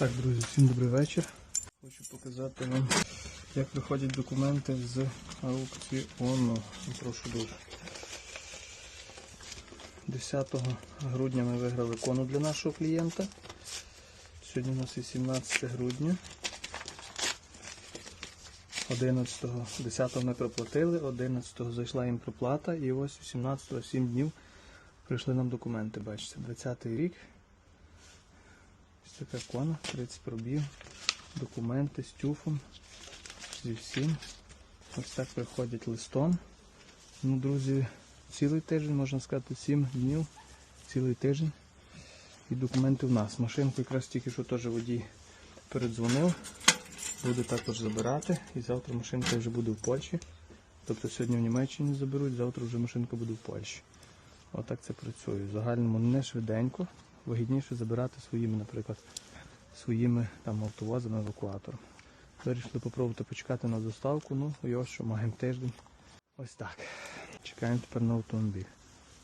Так, друзі, всім добрий вечір. Хочу показати вам, як приходять документи з аукціону. Прошу дуже. 10 грудня ми виграли кону для нашого клієнта. Сьогодні у нас 18 грудня. 11, 10 ми проплатили, 11 зайшла їм проплата і ось 18 7 днів прийшли нам документи, бачите, 20-й рік. Така кона, 30 пробів, документи з тюфом, зі всім. Ось так приходять листом. Ну, друзі, цілий тиждень, можна сказати, 7 днів, цілий тиждень. І документи в нас. Машинку якраз тільки що теж водій передзвонив. Буде також забирати. І завтра машинка вже буде в Польщі. Тобто сьогодні в Німеччині заберуть, завтра вже машинка буде в Польщі. Отак це працює. В загальному не швиденько, вигідніше забирати своїми, наприклад, своїми там автовозами, евакуатором. Вирішили попробувати почекати на доставку, ну ось що маємо тиждень. Ось так. Чекаємо тепер на автомобіль.